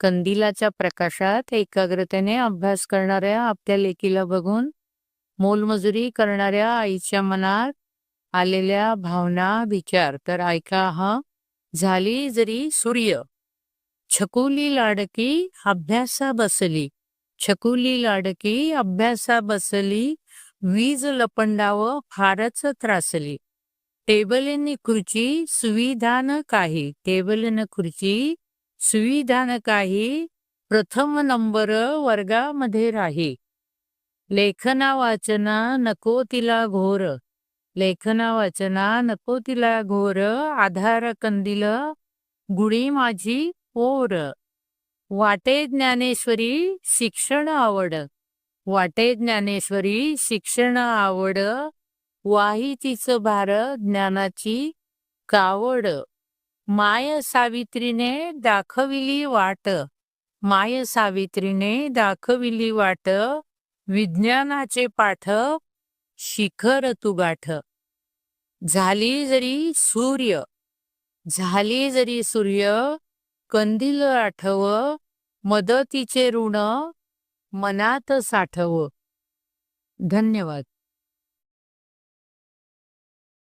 कंदिलाच्या प्रकाशात एकाग्रतेने अभ्यास करणाऱ्या आपल्या लेकीला बघून मोलमजुरी करणाऱ्या आईच्या मनात आलेल्या भावना विचार. तर ऐका हा झाली जरी सूर्य. छकुली लाडकी अभ्यासा बसली. छकुली लाडकी अभ्यासा बसली. वीज लपंडाव फारच त्रासली. टेबल खुर्ची सुविधान काही. टेबल खुर्ची काही प्रथम नंबर वर्गामध्ये राही. लेखना वाचना नको तिला घोर. लेखना वाचना नको तिला घोर. आधार कंदिल गुढी माझी पोर वाटे ज्ञानेश्वरी शिक्षण आवड. वाटे ज्ञानेश्वरी शिक्षण आवड. वाही तिच भार ज्ञानाची कावड. माय सावित्रीने दाखविली वाट. माय सावित्रीने दाखविली वाट. विज्ञानाचे पाठ शिखर तू गाठ झाली जरी सूर्य झाली जरी सूर्य कंदील आठव मदतीचे ऋण मनात साठव. धन्यवाद.